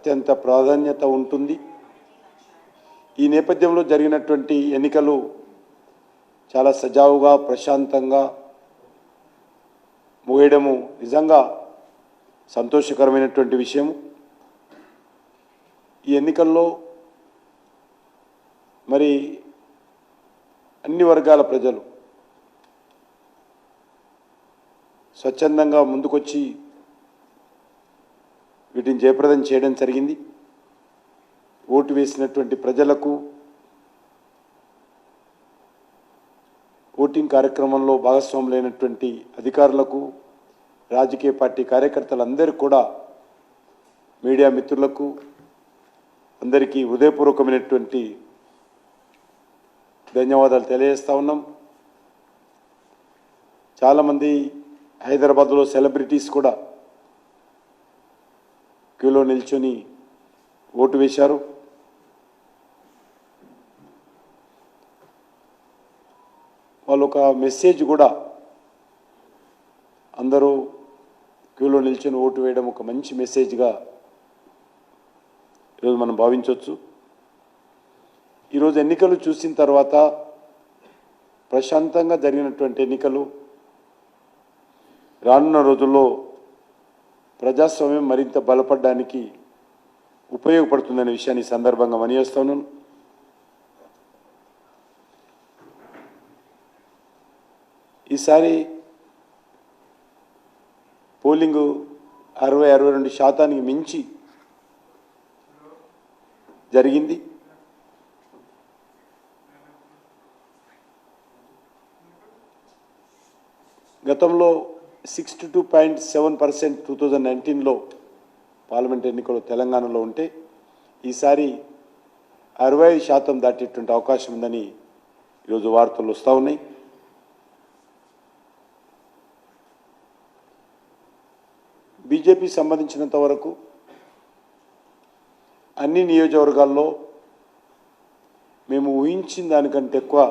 అత్యంత ప్రాధాన్యత ఉంటుంది. ఈ నేపథ్యంలో జరిగినటువంటి ఎన్నికలు చాలా సజావుగా ప్రశాంతంగా ముగియడము నిజంగా సంతోషకరమైనటువంటి విషయం. ఈ ఎన్నికల్లో మరి అన్ని వర్గాల ప్రజలు స్వచ్ఛందంగా ముందుకొచ్చి వీటిని జయప్రదం చేయడం జరిగింది. ఓటు వేసినటువంటి ప్రజలకు ఓటింగ్ కార్యక్రమంలో భాగస్వాములైనటువంటి అధికారులకు రాజకీయ పార్టీ కార్యకర్తలందరూ కూడా మీడియా మిత్రులకు అందరికీ హృదయపూర్వకమైనటువంటి ధన్యవాదాలు తెలియజేస్తా ఉన్నాం. చాలామంది హైదరాబాద్లో సెలబ్రిటీస్ కూడా క్యూలో నిల్చొని ఓటు వేశారు. వాళ్ళు ఒక మెసేజ్ కూడా అందరూ క్యూలో నిల్చొని ఓటు వేయడం ఒక మంచి మెసేజ్గా ఈరోజు మనం భావించవచ్చు ఈరోజు ఎన్నికలు చూసిన తర్వాత ప్రశాంతంగా జరిగినటువంటి ఎన్నికలు రానున్న రోజుల్లో ప్రజాస్వామ్యం మరింత బలపడడానికి ఉపయోగపడుతుందనే విషయాన్ని ఈ సందర్భంగా మనియేస్తున్నాను ఈసారి పోలింగు అరవై అరవై రెండు శాతానికి మించి జరిగింది. గతంలో sixty two point seven percent two thousand నైన్టీన్లో పార్లమెంట్ ఎన్నికలు తెలంగాణలో ఉంటే ఈసారి అరవై ఐదు శాతం దాటేటువంటి అవకాశం ఉందని ఈరోజు వార్తలు వస్తూ ఉన్నాయి. బీజేపీ సంబంధించినంత వరకు అన్ని నియోజకవర్గాల్లో మేము ఊహించిన దానికంటే ఎక్కువ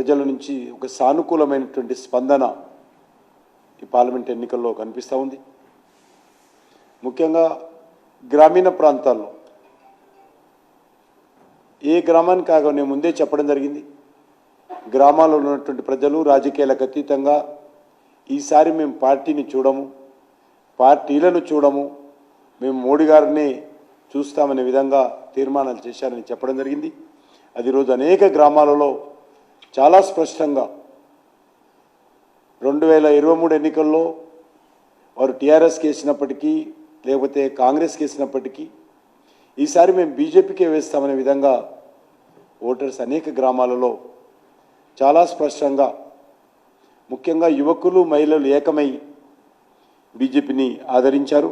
ప్రజల నుంచి ఒక సానుకూలమైనటువంటి స్పందన ఈ పార్లమెంట్ ఎన్నికల్లో కనిపిస్తూ ఉంది. ముఖ్యంగా గ్రామీణ ప్రాంతాల్లో ఏ గ్రామానికి కాగా నేను ముందే చెప్పడం జరిగింది. గ్రామాల్లో ఉన్నటువంటి ప్రజలు రాజకీయాలకు అతీతంగా ఈసారి మేము పార్టీని చూడము పార్టీలను చూడము మేము మోడీ గారిని చూస్తామనే విధంగా తీర్మానాలు చేశారని చెప్పడం జరిగింది. అది రోజు అనేక గ్రామాలలో చాలా స్పష్టంగా. రెండు వేల ఇరవై మూడు ఎన్నికల్లో వారు టీఆర్ఎస్కి వేసినప్పటికీ లేకపోతే కాంగ్రెస్కి వేసినప్పటికీ ఈసారి మేము బీజేపీకే వేస్తామనే విధంగా ఓటర్స్ అనేక గ్రామాలలో చాలా స్పష్టంగా ముఖ్యంగా యువకులు మహిళలు ఏకమై బీజేపీని ఆదరించారు.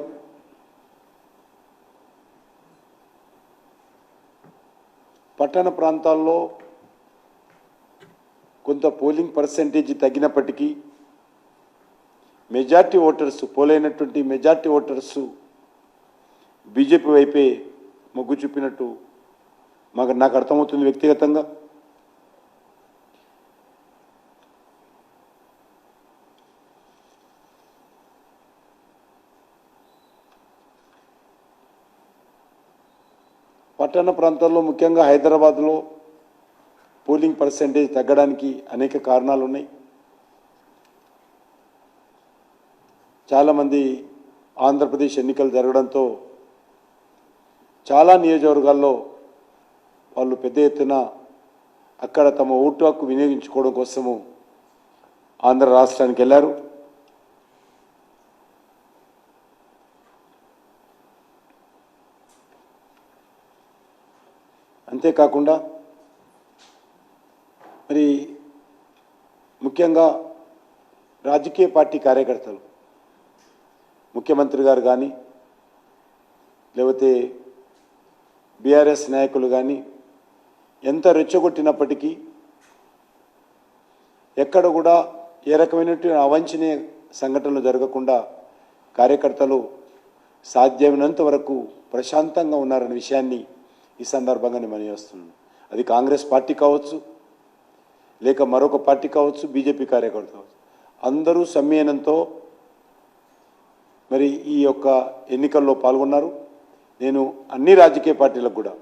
పట్టణ ప్రాంతాల్లో కొంత పోలింగ్ పర్సంటేజ్ తగ్గినప్పటికీ మెజార్టీ ఓటర్స్ పోలైనటువంటి మెజార్టీ ఓటర్స్ బీజేపీ వైపే మొగ్గు చూపినట్టు మాకు నాకు అర్థమవుతుంది వ్యక్తిగతంగా. పట్టణ ప్రాంతాల్లో ముఖ్యంగా హైదరాబాద్లో పోలింగ్ పర్సంటేజ్ తగ్గడానికి అనేక కారణాలు ఉన్నాయి చాలామంది ఆంధ్రప్రదేశ్ ఎన్నికలు జరగడంతో చాలా నియోజకవర్గాల్లో వాళ్ళు పెద్ద ఎత్తున అక్కడ తమ ఓటు హక్కు వినియోగించుకోవడం కోసము ఆంధ్ర రాష్ట్రానికి వెళ్ళారు. అంతేకాకుండా మరి ముఖ్యంగా రాజకీయ పార్టీ కార్యకర్తలు ముఖ్యమంత్రి గారు కానీ లేకపోతే బీఆర్ఎస్ నాయకులు కానీ ఎంత రెచ్చగొట్టినప్పటికీ ఎక్కడ కూడా ఏ రకమైనటువంటి అవంచనీయ సంఘటనలు జరగకుండా కార్యకర్తలు సాధ్యమైనంత వరకు ప్రశాంతంగా ఉన్నారనే విషయాన్ని ఈ సందర్భంగా నేను మనవేస్తున్నాను అది కాంగ్రెస్ పార్టీ కావచ్చు లేక మరొక పార్టీ కావచ్చు బీజేపీ కార్యకర్త కావచ్చు. అందరూ సమ్మేళనంతో మరి ఈ యొక్క ఎన్నికల్లో పాల్గొన్నారు. నేను అన్ని రాజకీయ పార్టీలకు కూడా.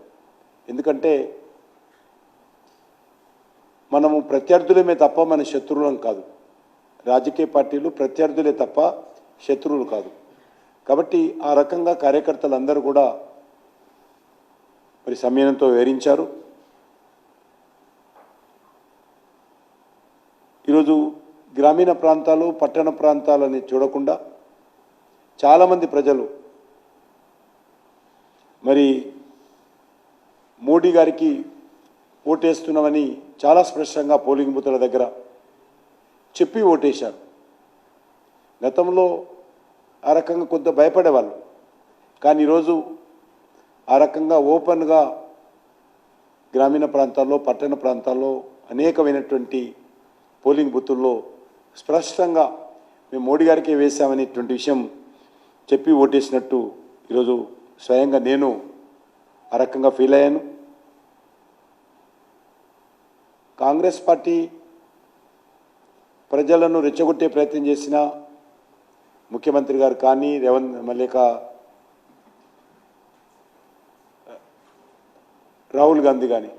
ఎందుకంటే మనము ప్రత్యర్థులమే తప్ప మన శత్రువులం కాదు. రాజకీయ పార్టీలు ప్రత్యర్థులే తప్ప శత్రువులు కాదు. కాబట్టి ఆ రకంగా కార్యకర్తలందరూ కూడా మరి సంయమనంతో వివరించారు ఈరోజు గ్రామీణ ప్రాంతాలు పట్టణ ప్రాంతాలని చూడకుండా చాలామంది ప్రజలు మరి మోడీ గారికి ఓటేస్తున్నామని చాలా స్పష్టంగా పోలింగ్ బూతుల దగ్గర చెప్పి ఓటేశారు. గతంలో ఆ రకంగా కొంత భయపడేవాళ్ళు. కానీ ఈరోజు ఆ రకంగా ఓపెన్గా గ్రామీణ ప్రాంతాల్లో పట్టణ ప్రాంతాల్లో అనేకమైనటువంటి పోలింగ్ బూతుల్లో స్పష్టంగా మేము మోడీ గారికే వేశామనేటువంటి విషయం చెప్పి ఓటేసినట్టు ఈరోజు స్వయంగా నేను ఆ రకంగా ఫీల్ అయ్యాను. కాంగ్రెస్ పార్టీ ప్రజలను రెచ్చగొట్టే ప్రయత్నం చేసిన ముఖ్యమంత్రి గారు కానీ రేవంత్ మల్లిక రాహుల్ గాంధీ కానీ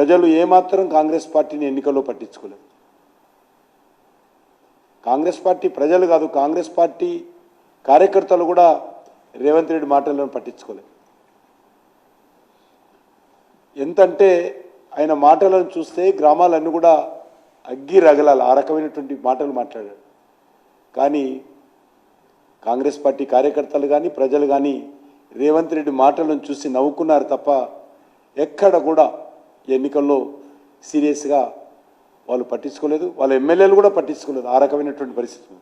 ప్రజలు ఏమాత్రం కాంగ్రెస్ పార్టీని ఎన్నికల్లో పట్టించుకోలేదు. కాంగ్రెస్ పార్టీ ప్రజలు కాదు కాంగ్రెస్ పార్టీ కార్యకర్తలు కూడా రేవంత్ రెడ్డి మాటలను పట్టించుకోలేదు. ఎంతంటే ఆయన మాటలను చూస్తే గ్రామాలన్నీ కూడా అగ్గి రగలాలి ఆ రకమైనటువంటి మాటలు మాట్లాడాడు. కానీ కాంగ్రెస్ పార్టీ కార్యకర్తలు కానీ ప్రజలు కానీ రేవంత్ రెడ్డి మాటలను చూసి నవ్వుకున్నారు తప్ప ఎక్కడ కూడా ఎన్నికల్లో సీరియస్గా వాళ్ళు పట్టించుకోలేదు. వాళ్ళ ఎమ్మెల్యేలు కూడా పట్టించుకోలేదు ఆ రకమైనటువంటి పరిస్థితి.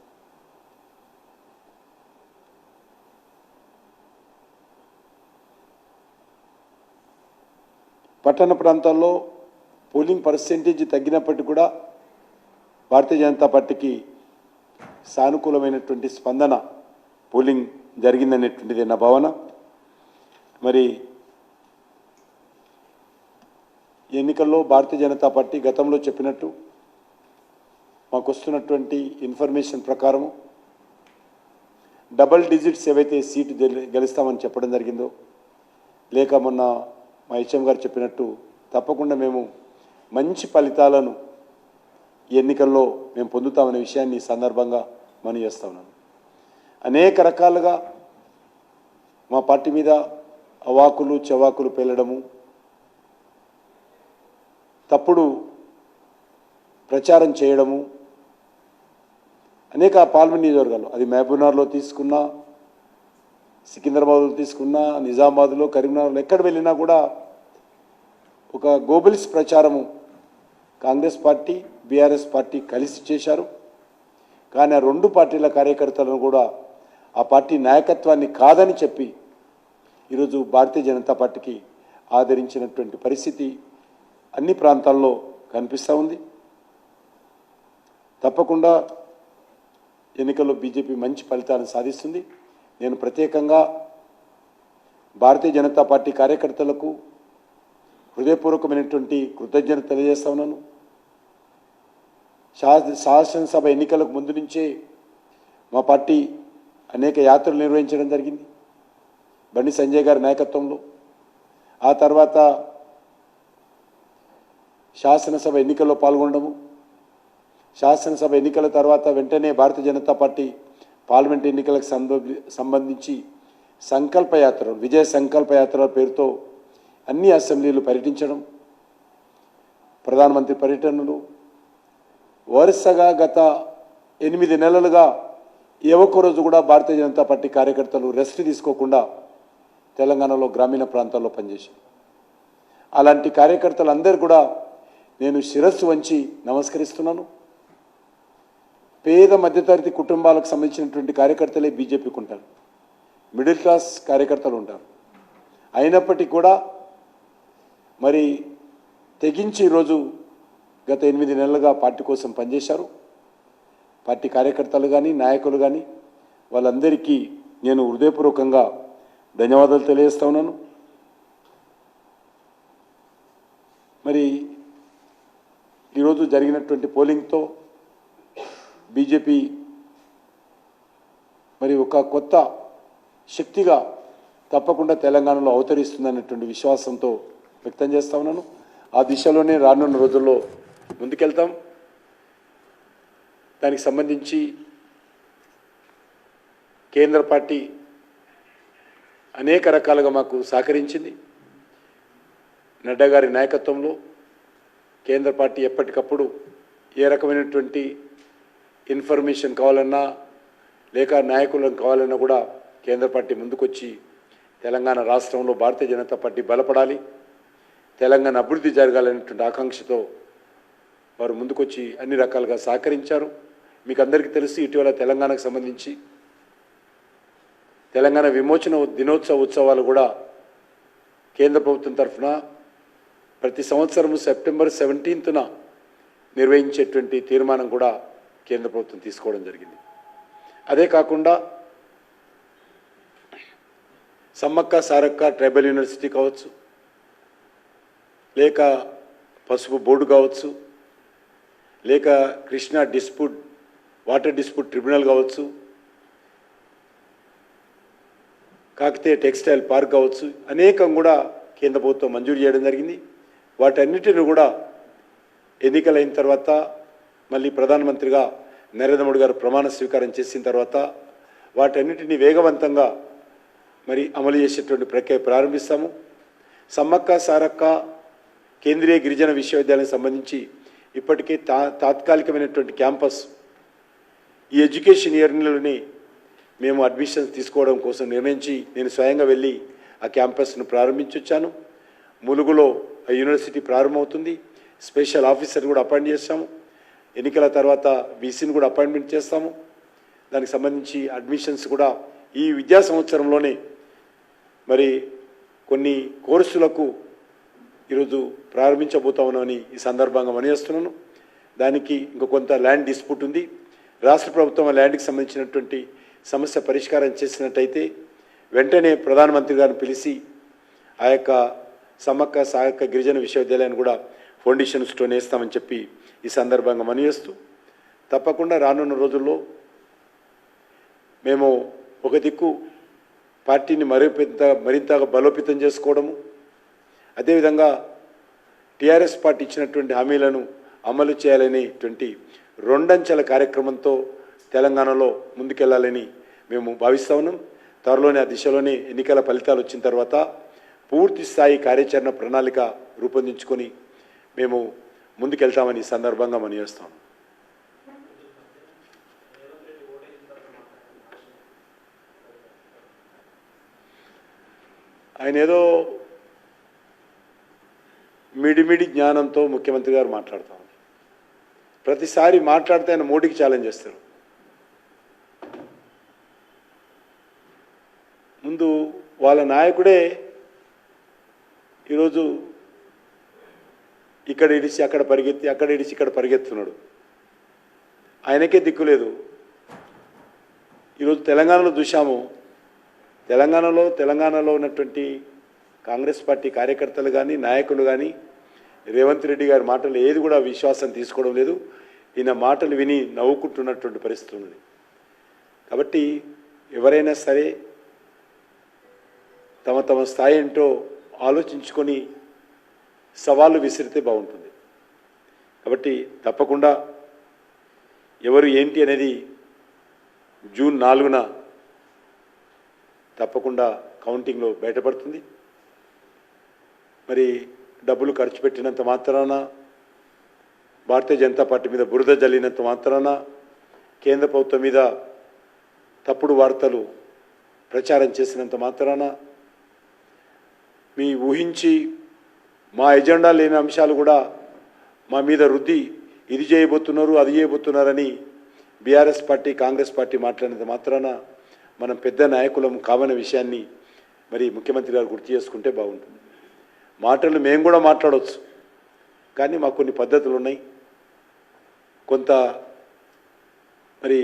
పట్టణ ప్రాంతాల్లో పోలింగ్ పర్సెంటేజ్ తగ్గినప్పటికీ కూడా భారతీయ జనతా పార్టీకి సానుకూలమైనటువంటి స్పందన పోలింగ్ జరిగిందనేటువంటిది నా భావన. మరి ఎన్నికల్లో భారతీయ జనతా పార్టీ గతంలో చెప్పినట్టు మాకు వస్తున్నటువంటి ఇన్ఫర్మేషన్ ప్రకారము డబల్ డిజిట్స్ ఏవైతే సీటు గెలి- గెలుస్తామని చెప్పడం జరిగిందో లేక మొన్న మా హెచ్ఎం గారు చెప్పినట్టు తప్పకుండా మేము మంచి ఫలితాలను ఎన్నికల్లో మేము పొందుతామనే విషయాన్ని సందర్భంగా మనం చేస్తా ఉన్నాను అనేక రకాలుగా మా పార్టీ మీద అవాకులు చెవాకులు పేలడము తప్పుడు ప్రచారం చేయడము అనేక పార్లమెంట్ నియోజకవర్గాలు అది మహబూబ్నగర్లో తీసుకున్నా సికింద్రాబాద్లో తీసుకున్నా నిజామాబాద్లో కరీంనగర్లో ఎక్కడ వెళ్ళినా కూడా ఒక గోబెల్స్ ప్రచారము కాంగ్రెస్ పార్టీ బీఆర్ఎస్ పార్టీ కలిసి చేశారు. కానీ ఆ రెండు పార్టీల కార్యకర్తలను కూడా ఆ పార్టీ నాయకత్వాన్ని కాదని చెప్పి ఈరోజు భారతీయ జనతా పార్టీకి ఆదరించినటువంటి పరిస్థితి అన్ని ప్రాంతాల్లో కనిపిస్తూ ఉంది. తప్పకుండా ఎన్నికల్లో బీజేపీ మంచి ఫలితాలను సాధిస్తుంది. నేను ప్రత్యేకంగా భారతీయ జనతా పార్టీ కార్యకర్తలకు హృదయపూర్వకమైనటువంటి కృతజ్ఞత తెలియజేస్తా ఉన్నాను. శాసనసభ ఎన్నికలకు ముందు నుంచే మా పార్టీ అనేక యాత్రలు నిర్వహించడం జరిగింది. బండి సంజయ్ గారి నాయకత్వంలో. ఆ తర్వాత శాసనసభ ఎన్నికల్లో పాల్గొనడము. శాసనసభ ఎన్నికల తర్వాత వెంటనే భారతీయ జనతా పార్టీ పార్లమెంట్ ఎన్నికలకు సంబంధి- సంబంధించి సంకల్పయాత్ర విజయ సంకల్పయాత్ర పేరుతో అన్ని అసెంబ్లీలు పర్యటించడం ప్రధానమంత్రి పర్యటనలు. వరుసగా గత ఎనిమిది నెలలుగా ఏ రోజు కూడా భారతీయ జనతా పార్టీ కార్యకర్తలు రెస్ట్ తీసుకోకుండా తెలంగాణలో గ్రామీణ ప్రాంతాల్లో పనిచేశారు. అలాంటి కార్యకర్తలందరూ కూడా నేను శిరస్సు వంచి నమస్కరిస్తున్నాను. పేద మధ్యతరగతి కుటుంబాలకు సంబంధించినటువంటి కార్యకర్తలే బీజేపీకి ఉంటారు. మిడిల్ క్లాస్ కార్యకర్తలు ఉంటారు. అయినప్పటికీ కూడా మరి తెగించి ఈరోజు గత ఎనిమిది నెలలుగా పార్టీ కోసం పనిచేశారు. పార్టీ కార్యకర్తలు కానీ నాయకులు కానీ వాళ్ళందరికీ నేను హృదయపూర్వకంగా ధన్యవాదాలు తెలియజేస్తా ఉన్నాను. మరి ఈరోజు జరిగినటువంటి పోలింగ్తో బీజేపీ మరి ఒక కొత్త శక్తిగా తప్పకుండా తెలంగాణలో అవతరిస్తుందన్నటువంటి విశ్వాసంతో వ్యక్తం చేస్తా ఉన్నాను. ఆ దిశలోనే రానున్న రోజుల్లో ముందుకెళ్తాం. దానికి సంబంధించి కేంద్ర పార్టీ అనేక రకాలుగా మాకు సహకరించింది. నడ్డా గారి నాయకత్వంలో కేంద్ర పార్టీ ఎప్పటికప్పుడు ఏ రకమైనటువంటి ఇన్ఫర్మేషన్ కావాలన్నా లేక నాయకులను కావాలన్నా కూడా కేంద్ర పార్టీ ముందుకొచ్చి తెలంగాణ రాష్ట్రంలో భారతీయ జనతా పార్టీ బలపడాలి తెలంగాణ అభివృద్ధి జరగాలనేటువంటి ఆకాంక్షతో వారు ముందుకొచ్చి అన్ని రకాలుగా సహకరించారు. మీకు అందరికీ తెలిసి ఇటీవల తెలంగాణకు సంబంధించి తెలంగాణ విమోచన దినోత్సవ ఉత్సవాలు కూడా కేంద్ర ప్రభుత్వం తరఫున ప్రతి సంవత్సరం సెప్టెంబర్ సెవెంటీన్త్న నిర్వహించేటువంటి తీర్మానం కూడా కేంద్ర ప్రభుత్వం తీసుకోవడం జరిగింది. అదే కాకుండా సమ్మక్క సారక్క ట్రైబల్ యూనివర్సిటీ కావచ్చు లేక పసుపు బోర్డు కావచ్చు లేక Krishna dispute water dispute tribunal కావచ్చు కాకతీయ టెక్స్టైల్ పార్క్ కావచ్చు అనేకం కూడా కేంద్ర ప్రభుత్వం మంజూరు చేయడం జరిగింది. వాటన్నిటిని కూడా ఎన్నికలైన తర్వాత మళ్ళీ ప్రధానమంత్రిగా నరేంద్ర మోడీ గారు ప్రమాణ స్వీకారం చేసిన తర్వాత వాటన్నిటిని వేగవంతంగా మరి అమలు చేసేటువంటి ప్రక్రియ ప్రారంభిస్తాము. సమ్మక్క సారక్క కేంద్రీయ గిరిజన విశ్వవిద్యాలయం సంబంధించి ఇప్పటికే తా తాత్కాలికమైనటువంటి క్యాంపస్ ఈ ఎడ్యుకేషన్ ఇయర్లోనే మేము అడ్మిషన్స్ తీసుకోవడం కోసం నిర్ణయించి నేను స్వయంగా వెళ్ళి ఆ క్యాంపస్ను ప్రారంభించొచ్చాను. ములుగులో యూనివర్సిటీ ప్రారంభమవుతుంది. స్పెషల్ ఆఫీసర్ కూడా అపాయింట్ చేస్తాము. ఎన్నికల తర్వాత బీసీని కూడా అపాయింట్మెంట్ చేస్తాము. దానికి సంబంధించి అడ్మిషన్స్ కూడా ఈ విద్యా సంవత్సరంలోనే మరి కొన్ని కోర్సులకు ఈరోజు ప్రారంభించబోతా ఉన్నామని ఈ సందర్భంగా మనయేస్తున్నాను దానికి ఇంకో కొంత ల్యాండ్ డిస్ప్యూట్ ఉంది. రాష్ట్ర ప్రభుత్వం ల్యాండ్కి సంబంధించినటువంటి సమస్య పరిష్కారం చేసినట్టయితే వెంటనే ప్రధానమంత్రి గారిని పిలిచి ఆ యొక్క సమ్మక్క సాయక్క గిరిజన విశ్వవిద్యాలయాన్ని కూడా ఫౌండేషన్ స్టోన్ వేస్తామని చెప్పి ఈ సందర్భంగా మనియేస్తూ తప్పకుండా రానున్న రోజుల్లో మేము ఒక దిక్కు పార్టీని మరింత మరింతగా బలోపేతం చేసుకోవడము అదేవిధంగా టీఆర్ఎస్ పార్టీ ఇచ్చినటువంటి హామీలను అమలు చేయాలనేటువంటి రెండంచెల కార్యక్రమంతో తెలంగాణలో ముందుకెళ్ళాలని మేము భావిస్తా ఉన్నాం. త్వరలోనే ఆ దిశలోనే ఎన్నికల ఫలితాలు వచ్చిన తర్వాత పూర్తి స్థాయి కార్యాచరణ ప్రణాళిక రూపొందించుకొని మేము ముందుకెళ్తామని సందర్భంగా మనం చేస్తాం. ఆయన ఏదో మిడిమిడి జ్ఞానంతో ముఖ్యమంత్రి గారు మాట్లాడుతాం ప్రతిసారి మాట్లాడితే ఆయన మోడీకి ఛాలెంజ్ చేస్తారు. ముందు వాళ్ళ నాయకుడే ఈరోజు ఇక్కడ ఇడిచి అక్కడ పరిగెత్తి అక్కడ ఇడిచి ఇక్కడ పరిగెత్తున్నాడు. ఆయనకే దిక్కులేదు ఈరోజు తెలంగాణలో చూశాము. తెలంగాణలో తెలంగాణలో ఉన్నటువంటి కాంగ్రెస్ పార్టీ కార్యకర్తలు కానీ నాయకులు కానీ రేవంత్ రెడ్డి గారి మాటలు ఏది కూడా విశ్వాసం తీసుకోవడం లేదు. ఈయన మాటలు విని నవ్వుకుంటున్నటువంటి పరిస్థితి ఉన్నది. కాబట్టి ఎవరైనా సరే తమ తమ స్థాయి ఏంటో ఆలోచించుకొని సవాళ్ళు విసిరితే బాగుంటుంది. కాబట్టి తప్పకుండా ఎవరు ఏంటి అనేది జూన్ నాలుగున తప్పకుండా కౌంటింగ్లో బయటపడుతుంది. మరి డబ్బులు ఖర్చు పెట్టినంత మాత్రాన భారతీయ జనతా పార్టీ మీద బురద జల్లినంత మాత్రాన కేంద్ర ప్రభుత్వం మీద తప్పుడు వార్తలు ప్రచారం చేసినంత మాత్రాన మీ ఊహించి మా ఎజెండా లేని అంశాలు కూడా మా మీద రుద్ది ఇది చేయబోతున్నారు అది చేయబోతున్నారని బీఆర్ఎస్ పార్టీ కాంగ్రెస్ పార్టీ మాట్లాడినంత మాత్రాన మనం పెద్ద నాయకులం కావని విషయాన్ని మరి ముఖ్యమంత్రి గారు గుర్తు చేసుకుంటే బాగుంటుంది. మాటలు మేము కూడా మాట్లాడవచ్చు కానీ మాకు కొన్ని పద్ధతులు ఉన్నాయి. కొంత మరి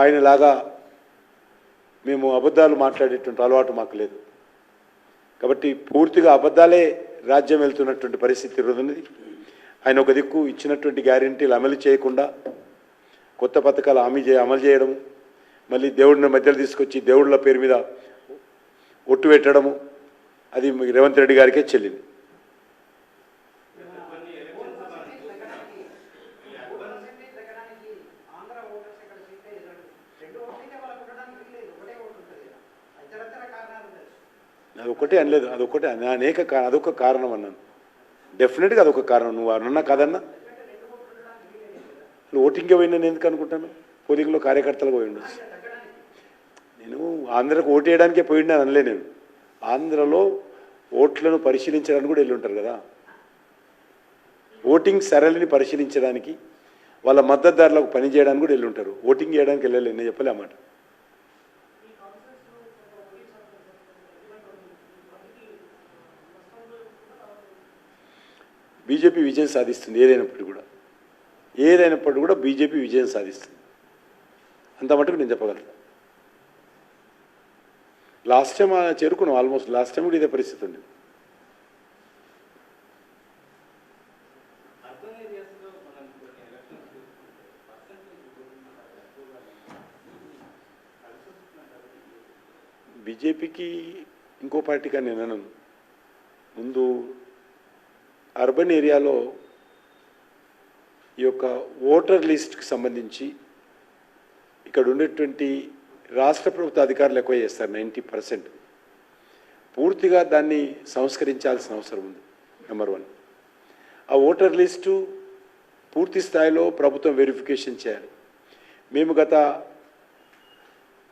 ఆయనలాగా మేము అబద్ధాలు మాట్లాడేటువంటి అలవాటు మాకు లేదు. కాబట్టి పూర్తిగా అబద్ధాలే రాజ్యం వెళ్తున్నటువంటి పరిస్థితి ఉన్నది ఆయన ఒక దిక్కు ఇచ్చినటువంటి గ్యారెంటీలు అమలు చేయకుండా కొత్త పథకాలు హామీ చే అమలు చేయడము మళ్ళీ దేవుడిని మధ్యలో తీసుకొచ్చి దేవుళ్ళ పేరు మీద ఒట్టు పెట్టడము అది రేవంత్ రెడ్డి గారికే చెల్లింది ఆంధ్ర ఓటర్స్ ఇక్కడ సీట్ ఎదురు రెండు ఓట్లకే వాళ్ళకు ఉండడానికి వీల్లేదు ఒకటే ఓటు ఉంటుంది కదా ఇతరత్ర కారణాలు తెలుసు అది ఒకటే అనలేదు అదొకటే అన- అనేక అదొక కారణం అన్నాను. డెఫినెట్గా అదొక కారణం. నువ్వు అన్నా కాదన్నా. నువ్వు ఓటింగ్కే పోయినా నేను ఎందుకు అనుకుంటాను? పోలింగ్లో కార్యకర్తలు పోయి ఉండొచ్చు. నేను ఆంధ్రకు ఓటు వేయడానికే పోయిండా అనలే నేను. ఆంధ్రలో ఓట్లను పరిశీలించడానికి కూడా వెళ్ళి ఉంటారు కదా. ఓటింగ్ సరళిని పరిశీలించడానికి వాళ్ళ మద్దతుదారులకు పని చేయడానికి కూడా వెళ్ళి ఉంటారు. ఓటింగ్ చేయడానికి వెళ్ళలేదు నేను చెప్పలే అన్నమాట బీజేపీ విజయం సాధిస్తుంది ఏదైనప్పటికీ కూడా. ఏదైనప్పటికీ కూడా బీజేపీ విజయం సాధిస్తుంది. అంత మటుకు నేను చెప్పగలను. లాస్ట్ టైం ఆ చేరుకున్నాం ఆల్మోస్ట్ లాస్ట్ టైం కూడా ఇదే పరిస్థితి ఉంది. బీజేపీకి ఇంకో పార్టీగా నేను అనను. ముందు అర్బన్ ఏరియాలో ఈ యొక్క ఓటర్ లిస్ట్కి సంబంధించి ఇక్కడ ఉండేటువంటి రాష్ట్ర ప్రభుత్వ అధికారులు ఎక్కువ చేస్తారు నైంటీ పర్సెంట్. పూర్తిగా దాన్ని సంస్కరించాల్సిన అవసరం ఉంది నెంబర్ వన్ ఆ ఓటర్ లిస్టు పూర్తి స్థాయిలో ప్రభుత్వం వెరిఫికేషన్ చేయాలి. మేము గత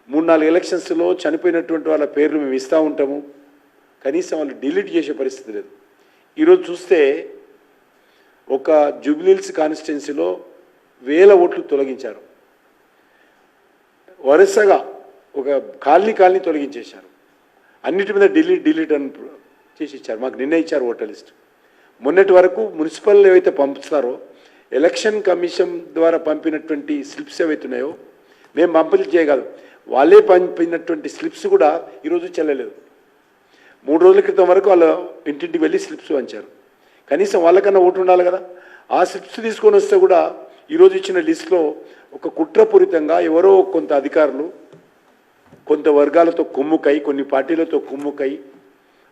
మూడు నాలుగు ఎలక్షన్స్లో చనిపోయినటువంటి వాళ్ళ పేర్లు మేము ఇస్తూ ఉంటాము. కనీసం వాళ్ళు డిలీట్ చేసే పరిస్థితి లేదు. ఈరోజు చూస్తే ఒక జూబ్లీల్స్ కాన్స్టిట్యున్సీలో వేల ఓట్లు తొలగించారు. వరుసగా ఒక కాలనీ కాలనీ తొలగించేశారు. అన్నిటి మీద డిలీట్ డిలీట్ అని చేసి ఇచ్చారు మాకు నిన్న ఇచ్చారు ఓటర్ లిస్ట్. మొన్నటి వరకు మున్సిపల్ ఏవైతే పంపుతారో ఎలక్షన్ కమిషన్ ద్వారా పంపినటువంటి స్లిప్స్ ఏవైతే ఉన్నాయో మేము పంపిణీ చేయగలం. వాళ్ళే పంపినటువంటి స్లిప్స్ కూడా ఈరోజు చెల్లలేదు. మూడు రోజుల క్రితం వరకు వాళ్ళ ఇంటింటికి వెళ్ళి స్లిప్స్ పంచారు కనీసం వాళ్ళకన్నా ఓటు ఉండాలి కదా. ఆ స్లిప్స్ తీసుకొని వస్తే కూడా ఈరోజు ఇచ్చిన లిస్టులో ఒక కుట్రపూరితంగా ఎవరో కొంత అధికారులు కొంత వర్గాలతో కుమ్ముకై కొన్ని పార్టీలతో కుమ్ముకై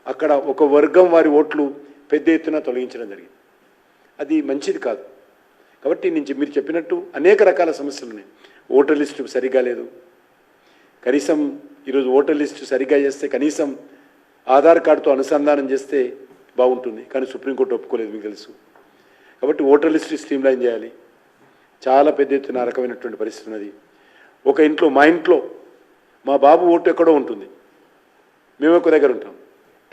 అక్కడ ఒక వర్గం వారి ఓట్లు పెద్ద ఎత్తున తొలగించడం జరిగింది. అది మంచిది కాదు. కాబట్టి నుంచి మీరు చెప్పినట్టు అనేక రకాల సమస్యలు ఉన్నాయి. ఓటర్ లిస్టు సరిగా లేదు. కనీసం ఈరోజు ఓటర్ లిస్టు సరిగ్గా చేస్తే కనీసం ఆధార్ కార్డుతో అనుసంధానం చేస్తే బాగుంటుంది. కానీ సుప్రీంకోర్టు ఒప్పుకోలేదు మీకు తెలుసు. కాబట్టి ఓటర్ లిస్ట్ స్ట్రీమ్లైన్ చేయాలి. చాలా పెద్ద ఎత్తున రకమైనటువంటి పరిస్థితి ఉన్నది. ఒక ఇంట్లో మా ఇంట్లో మా బాబు ఓటు ఎక్కడో ఉంటుంది. మేము ఒక దగ్గర ఉంటాం.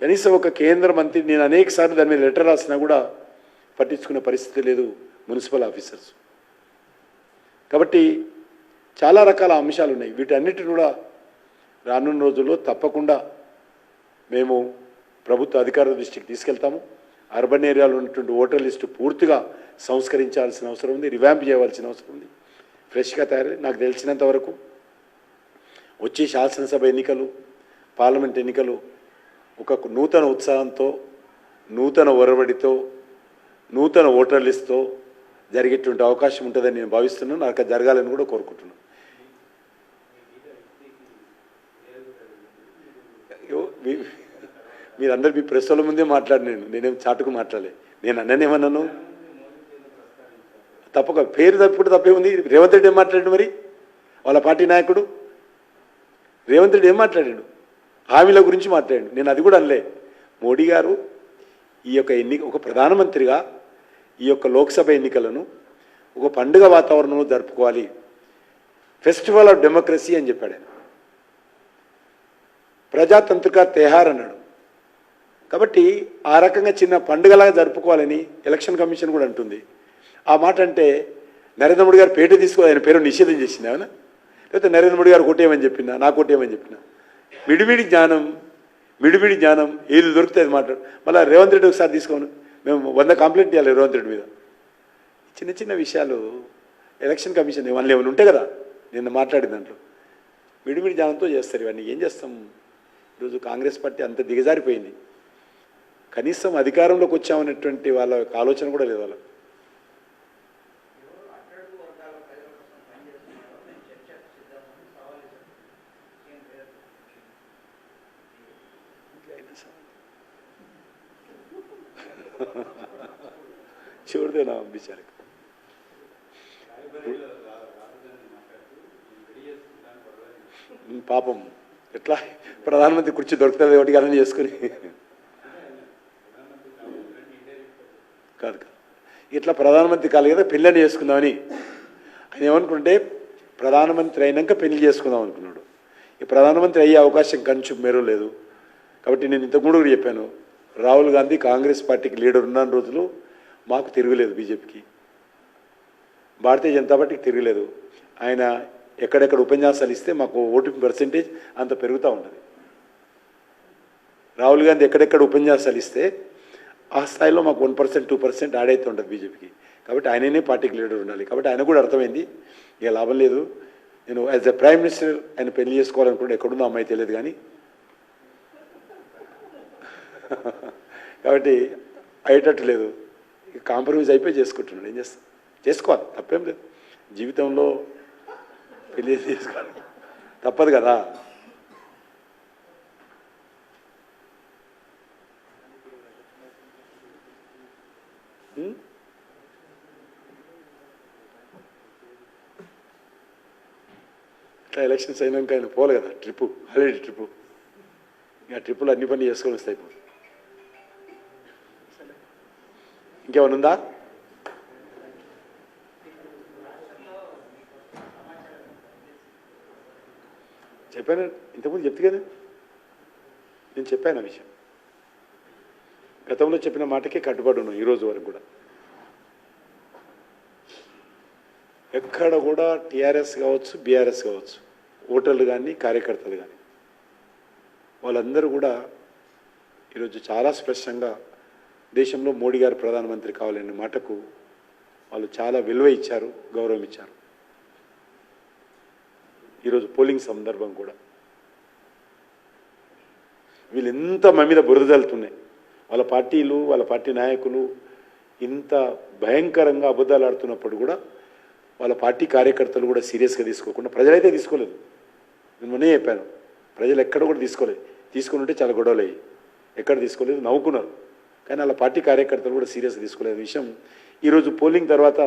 కనీసం ఒక కేంద్ర మంత్రి నేను అనేక సార్లు దాని మీద లెటర్ రాసినా కూడా పట్టించుకునే పరిస్థితి లేదు మున్సిపల్ ఆఫీసర్స్. కాబట్టి చాలా రకాల అంశాలు ఉన్నాయి. వీటన్నిటిని కూడా రానున్న రోజుల్లో తప్పకుండా మేము ప్రభుత్వ అధికారుల దృష్టికి తీసుకెళ్తాము. అర్బన్ ఏరియాలో ఉన్నటువంటి ఓటర్ లిస్టు పూర్తిగా సంస్కరించాల్సిన అవసరం ఉంది రివాంప్ చేయవలసిన అవసరం ఉంది. ఫ్రెష్గా తయారై నాకు తెలిసినంత వరకు వచ్చే శాసనసభ ఎన్నికలు పార్లమెంట్ ఎన్నికలు ఒక నూతన ఉత్సాహంతో నూతన ఒరవడితో నూతన ఓటర్ లిస్ట్తో జరిగేటువంటి అవకాశం ఉంటుందని నేను భావిస్తున్నాను. నాకు జరగాలని కూడా కోరుకుంటున్నాను అయ్యో, మీ- మీరందరు మీ ప్రెస్ వాళ్ళ ముందే మాట్లాడినాను నేనేం. చాటుకు మాట్లాడలే. నేను అన్ననేమన్నాను తప్పక పేరు తప్పుడు తప్పే ఉంది రేవంత్ రెడ్డి ఏం మాట్లాడాడు మరి? వాళ్ళ పార్టీ నాయకుడు? రేవంత్ రెడ్డి ఏం మాట్లాడాడు? హామీల గురించి మాట్లాడాడు. నేను అది కూడా అనలే. మోడీ గారు ఈ యొక్క ఎన్ని ఒక ప్రధానమంత్రిగా ఈ యొక్క లోక్సభ ఎన్నికలను ఒక పండుగ వాతావరణంలో జరుపుకోవాలి. ఫెస్టివల్ ఆఫ్ డెమోక్రసీ అని చెప్పాడు ఆయన. ప్రజాతంత్రిక తెహార్ అన్నాడు కాబట్టి ఆ రకంగా చిన్న పండుగలాగా జరుపుకోవాలని ఎలక్షన్ కమిషన్ కూడా అంటుంది. ఆ మాట అంటే నరేంద్ర మోడీ గారు పేట తీసుకోవాలి ఆయన పేరు నిషేధం చేసింది అవునా? లేకపోతే నరేంద్ర మోడీ గారు కొట్టేయమని చెప్పినా నా కొట్టేయమని చెప్పిన? మిడిమిడి జ్ఞానం మిడిమిడి జ్ఞానం ఏది దొరికితే అది మాట్లాడు. మళ్ళీ రేవంత్ రెడ్డి ఒకసారి తీసుకోను. మేము వంద కంప్లైంట్ చేయాలి రేవంత్ రెడ్డి మీద. చిన్న చిన్న విషయాలు ఎలక్షన్ కమిషన్ వాళ్ళు ఏమైనా ఉంటాయి కదా నిన్న మాట్లాడిన దాంట్లో. మిడిమిడి జ్ఞానంతో చేస్తారు ఇవన్నీ. ఏం చేస్తాం? ఈరోజు కాంగ్రెస్ పార్టీ అంత దిగజారిపోయింది. కనీసం అధికారంలోకి వచ్చామనేటువంటి వాళ్ళ ఆలోచన కూడా లేదు వాళ్ళకి. छोड़ నా పాపం. ఎట్లా? ప్రధానమంత్రి కుర్చీ దొరుకుతుంది ఒకటి అన్నీ చేసుకుని. కాదు కాదు. ఇట్లా ప్రధానమంత్రి కాదు కదా పెళ్ళని చేసుకుందామని. ఆయన ఏమనుకుంటే ప్రధానమంత్రి అయినాక పెళ్ళి చేసుకుందాం అనుకున్నాడు. ఈ ప్రధానమంత్రి అయ్యే అవకాశం కంచు మేరు లేదు. కాబట్టి నేను ఇంతకుముందు కూడా చెప్పాను రాహుల్ గాంధీ కాంగ్రెస్ పార్టీకి లీడర్ ఉన్న రోజులు మాకు తిరగలేదు బీజేపీకి. భారతీయ జనతా పార్టీకి తిరగలేదు. ఆయన ఎక్కడెక్కడ ఉపన్యాసాలు ఇస్తే మాకు ఓటింగ్ పర్సెంటేజ్ అంత పెరుగుతూ ఉంటుంది. రాహుల్ గాంధీ ఎక్కడెక్కడ ఉపన్యాసాలు ఇస్తే ఆ స్థాయిలో మాకు one percent two percent add అవుతూ ఉంటుంది బీజేపీకి. కాబట్టి ఆయననే పార్టీకి లీడర్ ఉండాలి. కాబట్టి ఆయన కూడా అర్థమైంది ఇక లాభం లేదు. నేను యాజ్ ఎ ప్రైమ్ మినిస్టర్ ఆయన పెళ్ళి చేసుకోవాలనుకుంటే ఎక్కడున్నా అమ్మాయి తెలియదు కానీ కాబట్టి అయ్యేటట్టు లేదు. ఇక కాంప్రమైజ్ అయిపోయి చేసుకుంటున్నాడు. ఏం చేస్తాం? చేసుకోవాలి. తప్పేం లేదు. జీవితంలో పెళ్ళి చేసుకోవాలి తప్పదు కదా? ఇట్లా ఎలక్షన్స్ అయినాక ఆయన పోలే కదా ట్రిప్పు హాలిడే ట్రిప్పు ఇంకా ట్రిప్పులు అన్ని పని చేసుకొని వస్తాయి ఇప్పుడు ఇంకేమైనా ఉందా? చెప్పాను ఇంతకుముందు చెప్తే కదా? నేను చెప్పాను ఆ విషయం. గతంలో చెప్పిన మాటకే కట్టుబడి ఉన్నాం ఈరోజు వరకు కూడా. ఎక్కడ కూడా టీఆర్ఎస్ కావచ్చు బీఆర్ఎస్ కావచ్చు ఓటర్లు కానీ కార్యకర్తలు కానీ వాళ్ళందరూ కూడా ఈరోజు చాలా స్పష్టంగా దేశంలో మోడీ గారు ప్రధానమంత్రి కావాలనే మాటకు వాళ్ళు చాలా విలువ ఇచ్చారు గౌరవం ఇచ్చారు. ఈరోజు పోలింగ్ సందర్భం కూడా. వీళ్ళు ఎంత మా మీద బురద జల్లుతున్నాయి. వాళ్ళ పార్టీలు వాళ్ళ పార్టీ నాయకులు ఇంత భయంకరంగా అబద్ధాలు ఆడుతున్నప్పుడు కూడా వాళ్ళ పార్టీ కార్యకర్తలు కూడా సీరియస్గా తీసుకోకుండా ప్రజలైతే తీసుకోలేదు. నేను మొన్నే చెప్పాను ప్రజలు ఎక్కడ కూడా తీసుకోలేదు. తీసుకుని ఉంటే చాలా గొడవలు అయ్యి ఎక్కడ తీసుకోలేదు? నవ్వుకున్నారు. కానీ వాళ్ళ పార్టీ కార్యకర్తలు కూడా సీరియస్గా తీసుకోలేదు విషయం ఈరోజు పోలింగ్ తర్వాత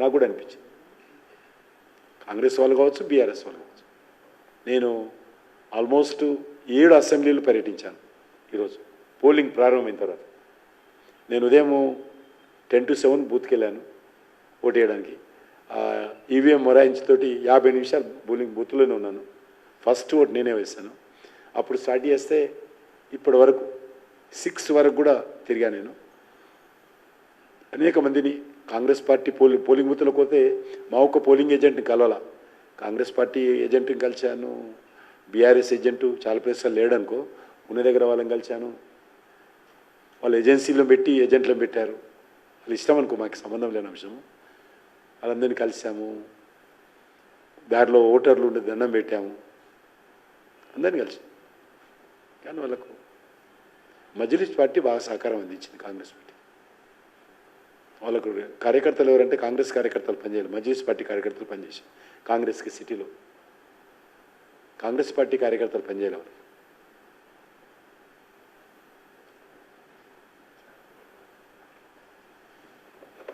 నాకు కూడా అనిపించింది. కాంగ్రెస్ వాళ్ళు కావచ్చు బీఆర్ఎస్ వాళ్ళు కావచ్చు. నేను ఆల్మోస్ట్ ఏడు అసెంబ్లీలు పర్యటించాను ఈరోజు. పోలింగ్ ప్రారంభమైన తర్వాత. నేను ఉదయం టెన్ టు సెవెన్ బూత్కి వెళ్ళాను ఓటు వేయడానికి ఈవీఎం మొరాయించుతోటి యాభై నిమిషాలు పోలింగ్ బూత్లోనే ఉన్నాను. ఫస్ట్ ఓటు నేనే వేశాను. అప్పుడు స్టార్ట్ చేస్తే ఇప్పటి వరకు సిక్స్ వరకు కూడా తిరిగా నేను. అనేక మందిని కాంగ్రెస్ పార్టీ పోలింగ్ పోలింగ్ బూత్లకు పోతే మా ఒక్క పోలింగ్ ఏజెంట్ని కలవాల. కాంగ్రెస్ పార్టీ ఏజెంట్ని కలిశాను బీఆర్ఎస్ ఏజెంటు చాలా ప్లేస్లో లేడనుకో ఉన్న దగ్గర వాళ్ళని కలిశాను. వాళ్ళు ఏజెన్సీలో పెట్టి ఏజెంట్లను పెట్టారు. వాళ్ళు ఇష్టం అనుకో మాకు సంబంధం లేని అంశం. వాళ్ళందరినీ కలిసాము దారిలో ఓటర్లు ఉండే దండం పెట్టాము. అందరిని కలిసి కానీ వాళ్ళకు మజ్లిస్ పార్టీ బాగా సహకారం అందించింది కాంగ్రెస్ పార్టీ. వాళ్ళకు కార్యకర్తలు ఎవరంటే కాంగ్రెస్ కార్యకర్తలు పనిచేయాలి మజ్లిస్ పార్టీ కార్యకర్తలు పనిచేసి కాంగ్రెస్కి సిటీలో. కాంగ్రెస్ పార్టీ కార్యకర్తలు పనిచేయాలి వాళ్ళు.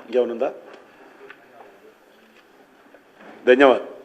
ఇంకేమనుందా ధన్యవాదాలు.